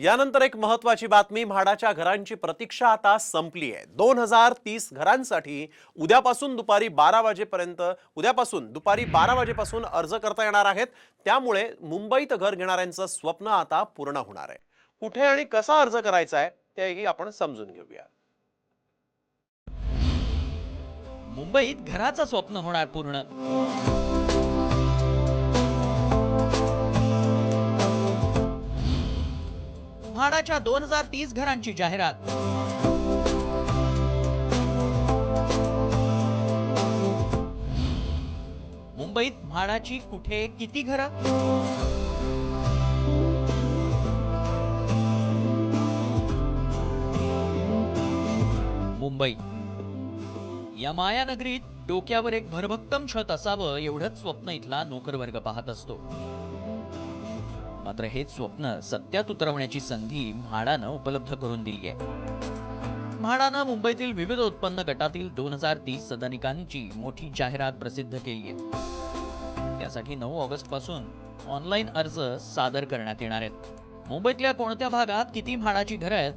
यानंतर एक महत्वाची बातमी म्हाडाच्या घरांची प्रतीक्षा आता संपली आहे. दोन हजार तीस घरांसाठी उद्यापासून दुपारी बारा वाजेपर्यंत उद्यापासून दुपारी बारा वाजेपासून अर्ज करता येणार आहेत. त्यामुळे मुंबईत घर घेणाऱ्यांचं स्वप्न आता पूर्ण होणार आहे. कुठे आणि कसा अर्ज करायचा आहे तेही आपण समजून घेऊया. मुंबईत घराचं स्वप्न होणार पूर्ण. म्हाडाच्या दोन हजार तीस घरांची जाहिरात. मुंबईत म्हाडाची कुठे किती घरं? मुंबई. या मायानगरीत डोक्यावर एक भरभक्कम छत असावं एवढंच स्वप्न इथला नोकर वर्ग पाहत असतो. मात्र हेच स्वप्न सत्यात उतरवण्याची संधी म्हाडानं उपलब्ध करून दिली आहे. म्हाडानं मुंबईतील विविध उत्पन्न गटातील दोन हजार तीस सदनिकांची मोठी जाहिरात प्रसिद्ध केली आहे. त्यासाठी नऊ ऑगस्टपासून ऑनलाईन अर्ज सादर करण्यात येणार आहेत. मुंबईतल्या कोणत्या भागात किती म्हाडाची घरं आहेत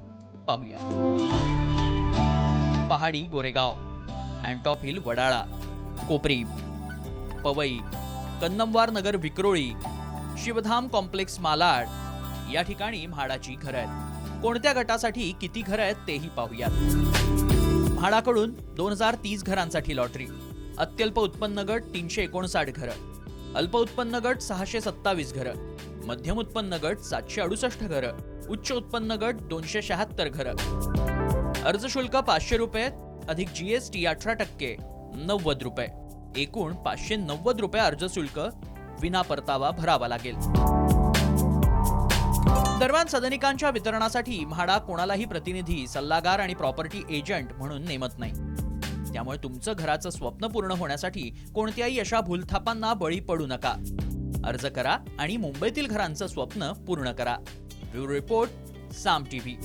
पाहूया. Pahadi Goregaon Antop hill Wadala Kopri Powai Kannamwar Nagar Vikhroli Shivdham complex Malad. या ठिकाणी म्हाडाची घरं आहेत. कोणत्या गटासाठी किती घरं आहेत तेही पाहूयात. म्हाडाकडून दोन हजार तीस घरांसाठी लॉटरी अत्यल्प उत्पन्न गट तीनशे एकोणसाठ घरं. अल्प उत्पन्न गट सहाशे सत्तावीस घरं. मध्यम उत्पन्न गट सातशे अडुसष्ट घरं. उच्च उत्पन्न गट दोनशे शहात्तर घरं. अर्ज शुल्क पाचशे रुपये अधिक जीएसटी अठरा टक्के नव्वद रुपये. एकूण पाचशे नव्वद रुपये अर्ज शुल्क विना परतावा भरावा लागेल. दरम्यान सदनिकांच्या वितरणासाठी म्हाडा कोणालाही प्रतिनिधी सल्लागार आणि प्रॉपर्टी एजंट म्हणून नेमत नाही. त्यामुळे तुमचं घराचं स्वप्न पूर्ण होण्यासाठी कोणत्याही अशा भूलथापांना बळी पडू नका. अर्ज करा आणि मुंबईतील घरांचं स्वप्न पूर्ण करा. Bureau report Saam TV.